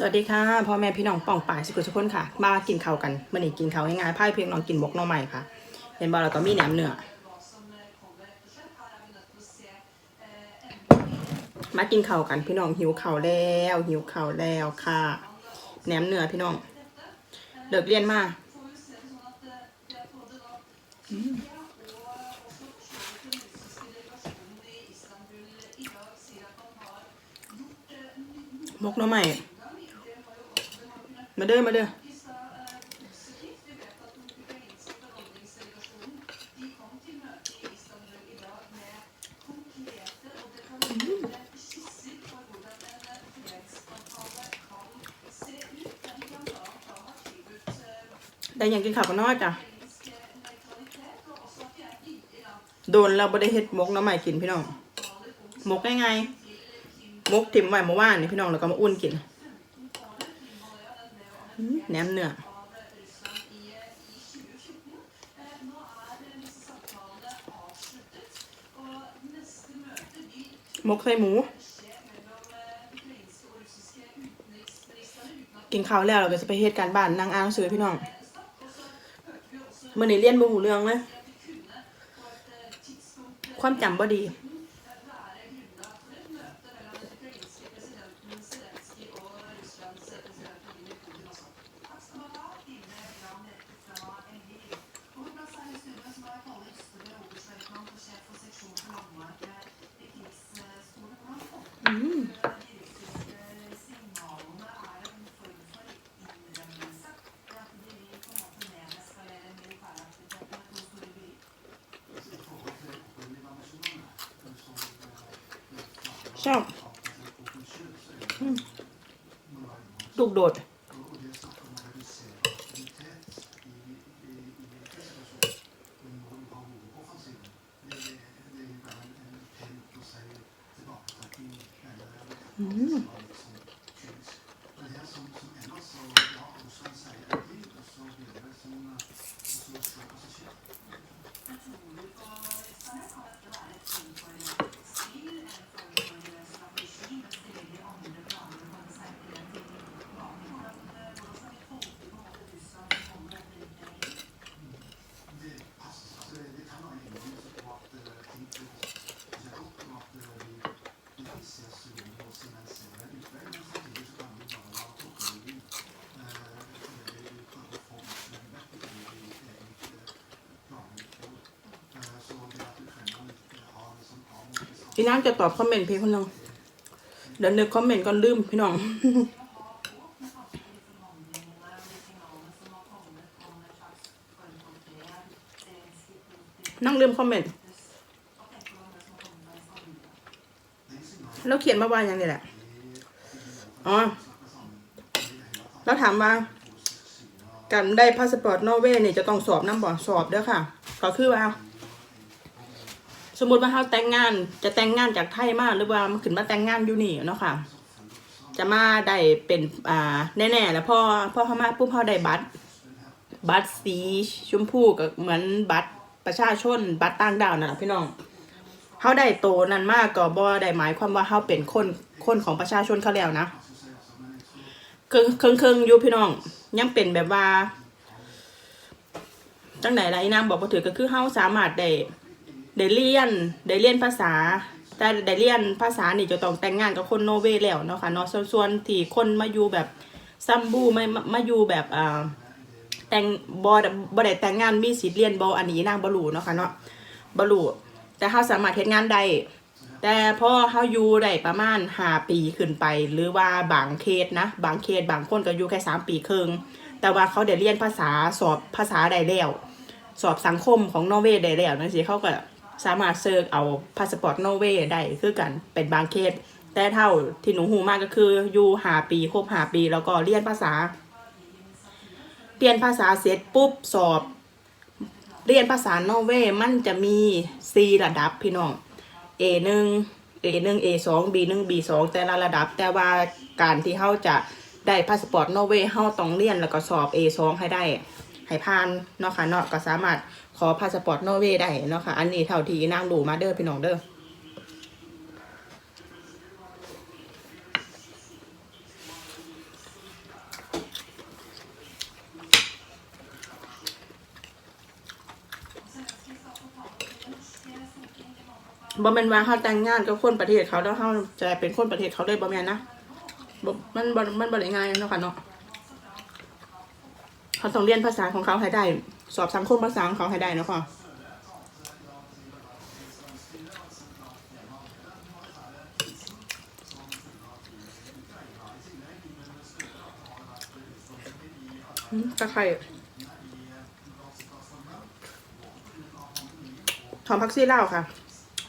สวัสดีค่ะพ่อแม่พี่น้องป่องป่ายสุขุทุกคนค่ะ มากินข้าวกันมื่อนี้กินข้าวง่ายๆพ่ายเพียงน้องกินบกน้องใหม่ค่ะเห็นบอเราก็มีแหนมเนื้อมากินข้าวกันพี่น้องหิวข้าวแล้ว หิวข้าวแล้วค่ะแหนมเนื้อพี่น้องเลิกเรียนมาบกน้องใหม่ มาเด้อมาเด้อได้ยังกินข้าวกันน้อยจ้ะ โดนเราบ่ได้เฮ็ดมกน้ำใหม่กินพี่น้อง มกง่ายๆมกถิ่มไว้เมื่อวานนี่พี่น้องแล้วก็มาอุ่นกิน แหนมเนื้อมกใส่หมู กินข้าวแล้วเราก็จะไปเฮ็ดการบ้านนั่งอ่านหนังสือพี่น้องเมื่อนี้เรียนบ่หูเรื่องเลยความจำบ่ดี อืม ชอบอืมลูกโดดอื พี่น้ำจะตอบคอมเมนต์เพียงคนนึงเดี๋ยวนึกคอมเมนต์ก่อนลืมพี่น้องนั่งลืมคอมเมนต์แล้วเขียนมาว่าอย่างนี้แหละ อ๋อ แล้วถามว่าการได้พาสปอร์ตนอร์เวย์นี่จะต้องสอบน้ำบ่อสอบเด้อค่ะ ก็คือว่า สมมติว่าเขาแต่งงานจะแต่งงานจากไทยมาหรือว่ามันขึ้นมาแต่งงานอยู่นี่เนาะค่ะ จะมาได้เป็นอ่าแน่ๆแล้วพ่อพ่อเขามาปุ๊บเขาได้บัตร บัตรสีชมพูก็เหมือนบัตรประชาชน บัตรต่างดาวนั่นแหละพี่น้องเขาได้โตนั้นมากก็บ่ได้หมายความว่าเขาเป็นคนคนของประชาชนเขาแล้วนะเครื่องเครื่องเครื่องอยู่พี่น้องยังเป็นแบบว่าจังไหนไรนางบอกมาถือก็คือเขาสามารถได้ ได้เรียนได้เรียนภาษา แต่ได้เรียนภาษานี่จะต้องแต่งงานกับคนโนเวย์แล้วเนาะค่ะเนาะส่วนส่วนที่คนมาอยู่แบบซัมบูไม่มามาอยู่แบบอ่าแต่งบอบอได้แต่งงานมีสิทธิ์เรียนบออันนี้นางบรูเนาะค่ะเนาะบรูแต่เขาสามารถเฮ็ดงานได้แต่พอเขาอยู่ได้ประมาณห้าปีขึ้นไป หรือว่าบางเคสนะ บางเคสบางคนก็อยู่แค่สามปีครึ่งแต่ว่าเขาได้เรียนภาษาสอบภาษาได้แล้ว สอบสังคมของนอร์เวย์ได้แล้วนั่นสิเขาก็ สามารถเซิร์ชเอาพาสปอร์ตนอร์เวย์ได้คือกันเป็นบางเคสแต่เท่าที่หนูหูมากก็คืออยู่หาปีครบหาปี แล้วก็เรียนภาษา เรียนภาษาเสร็จปุ๊บสอบ เรียนภาษานอร์เวย์มันจะมี C ระดับพี่น้อง A หนึ่ง A หนึ่ง A สอง B หนึ่ง B สองแต่ละระดับ แต่ว่าการที่เขาจะได้พาสปอร์ตนอร์เวย์เขาต้องเรียนแล้วก็สอบ A สองให้ได้ให้ผ่านเนาะค่ะเนาะก็สามารถ ขอพาสปอร์ตนอร์เวย์ได้เนาะค่ะ อันนี้เท่าทีนั่งดูมาเด้อพี่น้องเด้อบ่แม่นว่าเขาแต่งงานกับคนประเทศเขาแล้วเขาจะเป็นคนประเทศเขาเลยบ่แม่นนะบ่มันมันบ่ได้ง่ายเนาะค่ะเนาะเขาต้องเรียนภาษาของเขาให้ได้ สอบสังคมภาษาของเขาให้ได้นะค่ะอืมตะไคร่หอมผักซี่เลาค่ะ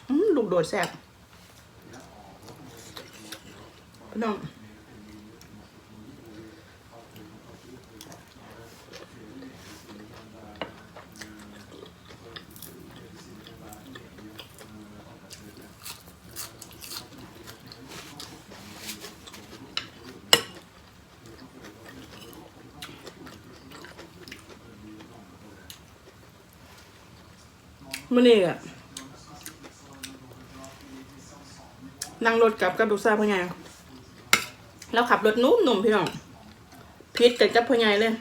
อืมลูกโดดแซ่บน้อง มื่อนี้อะนั่งรถกลับกับลูกสาวพ่อใหญ่แล้วขับรถนุ่มนุ่มพี่น้องพิษกันกับพ่อใหญ่เลย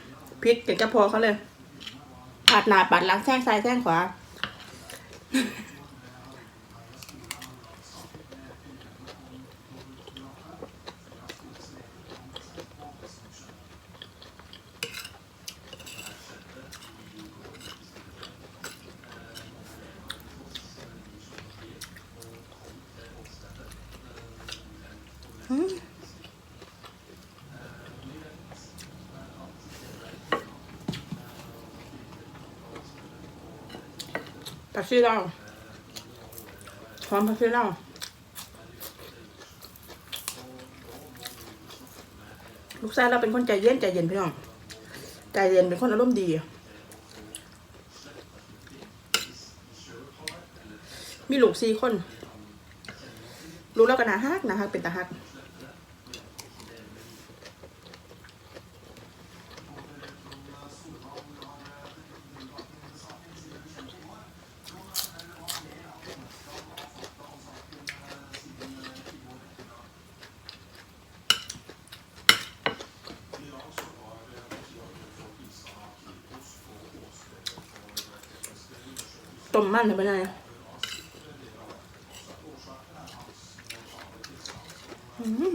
พิษกันกับพ่อเขาเลยปาดหน้าปาดหลังแซงซ้ายแซงขวา ผักชีลาวหอมผักชีลาลูกชายเราเป็นคนใจเย็นใจเย็นพี่น้อง ใจเย็นเป็นคนอารมณ์ดีมีลูกสี่คนลูกเราก็น่าฮักน่าฮักเป็นตาฮัก ต้มมันทำไมไงอืม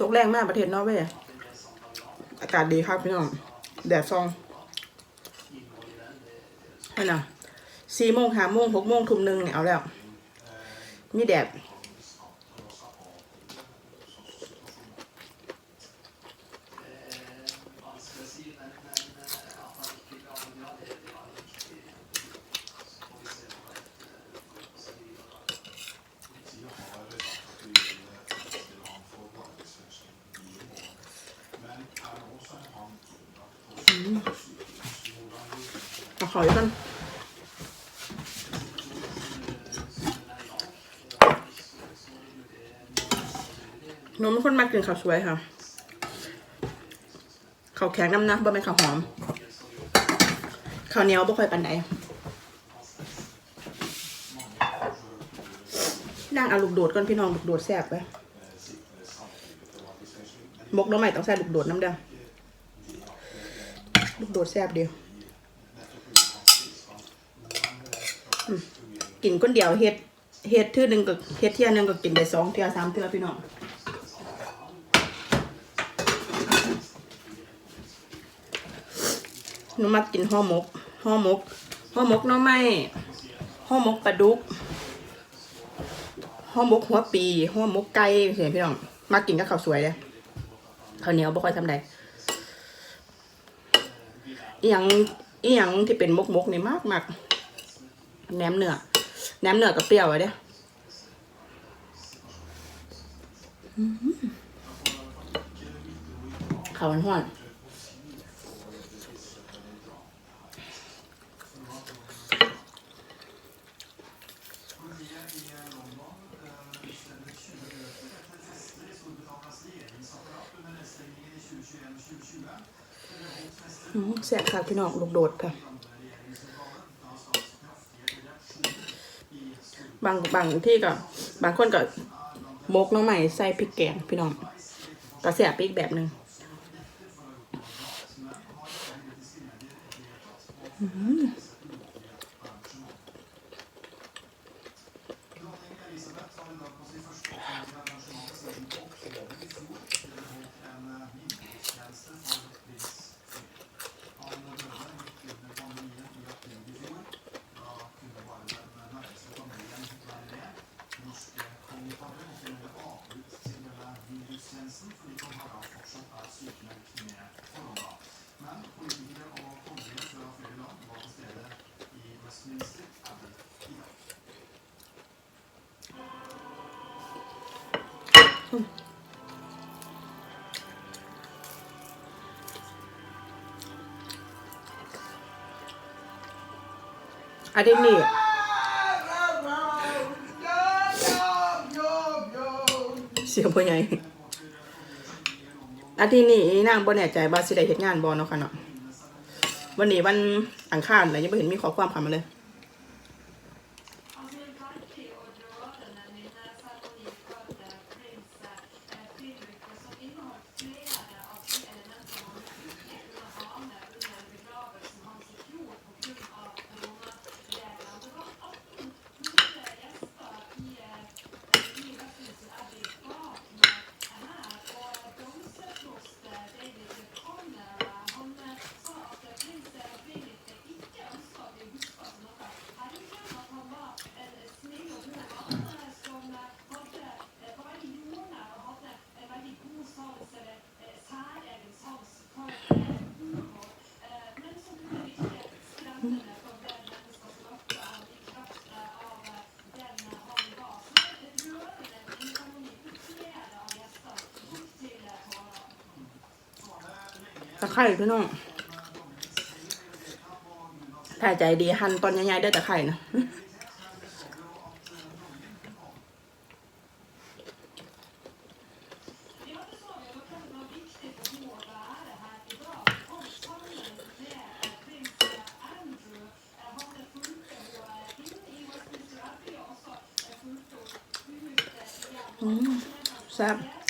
ตกแรงมากประเทศนอร์เวย์ากาศดีครับพี่น้อง แดดซองให้นะสี่โมงห้าโมงหกโมงทุ่มหนึ่งเนี่ยเอาแล้ว มีแดด เอาขออีกกัน หนูเป็นคนมากกินข้าวสวยค่ะข้าวแข็งน้ำนะบ่เป็นข้าวหอมข้าวเหนียวบ่ค่อยปันใดนั่งเอาลูกโดดก่อนพี่น้องลูกโดดแซ่บไปมกน้องใหม่ต้องใส่ลูกโดดน้ำเด้อลูกโดดแซ่บเดียวกินคนเดียวเฮ็ดเฮ็ดเทื่อหนึ่งก็เฮ็ดเที่ยหนึ่งก็กินได้สองเทื่อสามเทื่อพี่น้อง หนูมักกินห่อหมกห่อหมกห่อหมกน่อไม้ห่อหมกปลาดุกห่อหมกหัวปีห่อหมกไก่เสียพี่น้องมากินกับข้าวสวยเลยข้าวเหนียวบ่ค่อยทำได้อีหยังอีหยังที่เป็นมกมกนี่มากมากแหนมเนื้อแหนมเนื้อกับเปรี้ยวอะเด้ออื้อหือข้าวมันห้อน อืมแสบค่ะพี่น้องลูกโดดค่ะบางบางที่ก็ บางคนก็มกน้องใหม่ใส่พริกแกงพี่น้องก็แสบอีกแบบหนึ่งอืม อันนี้นี่เสียงพ่อใหญ่อาทิตย์นี้นางบ่แน่ใจว่าสิได้เฮ็ดงานบ่เนาะค่ะเนาะวันนี้วันอังคารเลยยังไม่เห็นมีข้อความเข้ามาเลย ตะ ไคร่พี่น้องถ้าใจดีหั่นตอนใหญ่ๆได้แตะไคร่นะอืม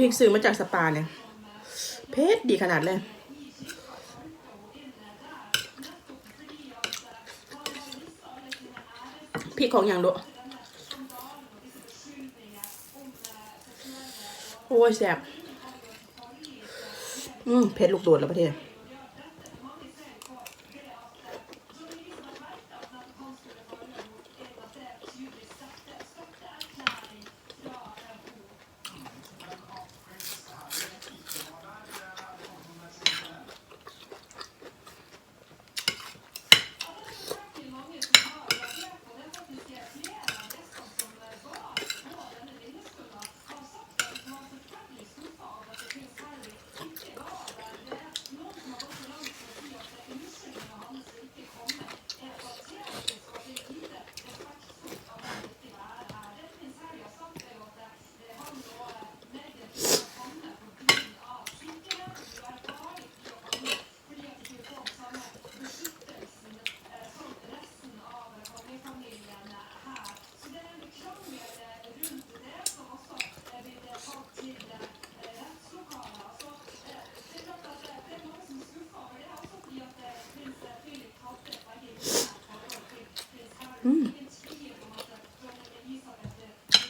พริกซื้อมาจากสปาเนี่ย เพชรดีขนาดเลย พริกของอย่างดุโอ้ยแซ่บอืม เผ็ดลูกโดดแล้วประเทศ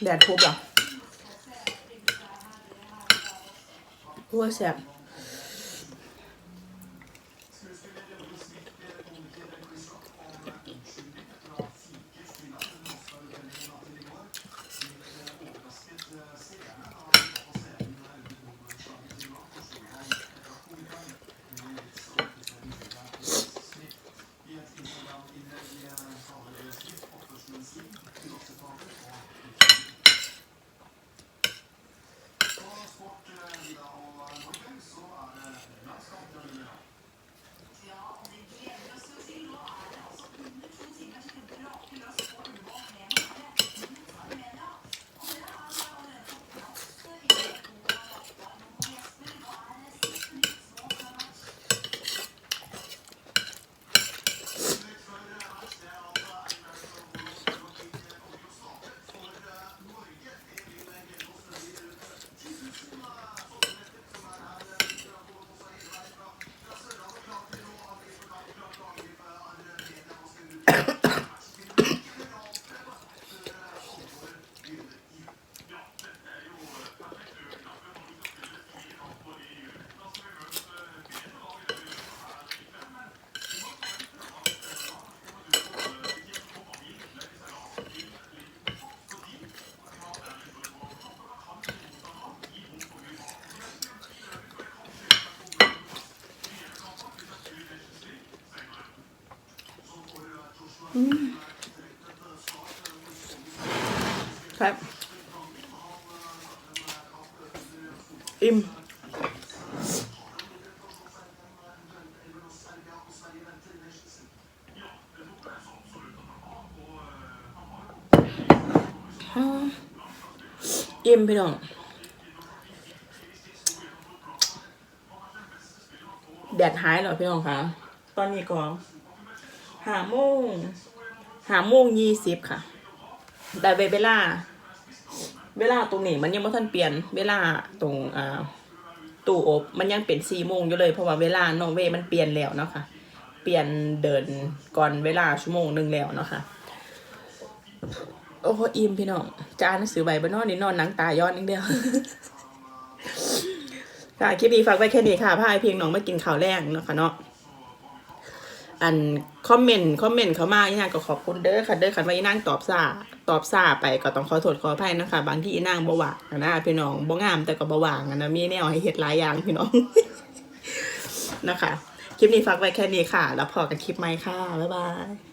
แดดทุบเหรอหัวแสบ อิ่มพี่น้องแดดหายแล้วพี่น้องคะตอนนี้ก็หาโมงหาโมงยี่สิบค่ะ แต่เวลา เวลาตรงนี้มันยังไม่ทันเปลี่ยน เวลาตรงอ่าตู้อบมันยังเป็นสี่โมงอยู่เลยเพราะว่าเวลานอเวมันเปลี่ยนแล้วเนาะค่ะ เปลี่ยนเดินก่อนเวลาชั่วโมงหนึ่งแล้วเนาะค่ะ โอ้โหอิ่มพี่น้องจะอ่านหนังสือใบบนนอนนี่นอนหนังตาย้อนนิดเดียวค่ะคลิปนี้ฝากไว้แค่นี้ค่ะพายเพียงน้องมากินข้าวแรงเนาะค่ะเนาะอันคอมเมนต์คอมเมนต์เขามาอีนางก็ขอบคุณเด้อค่ะเด้อค่ะว่าอีนางตอบซาตอบซาไปก็ต้องขอโทษขออภัยนะคะ บางที่อีนางบวางนะพี่น้องบ่งามแต่ก็บวางนะมีแนวให้เฮ็ดหลายอย่างพี่น้องนะคะ คลิปนี้ฝากไว้แค่นี้ค่ะ แล้วพอกันคลิปใหม่ค่ะบ๊ายบาย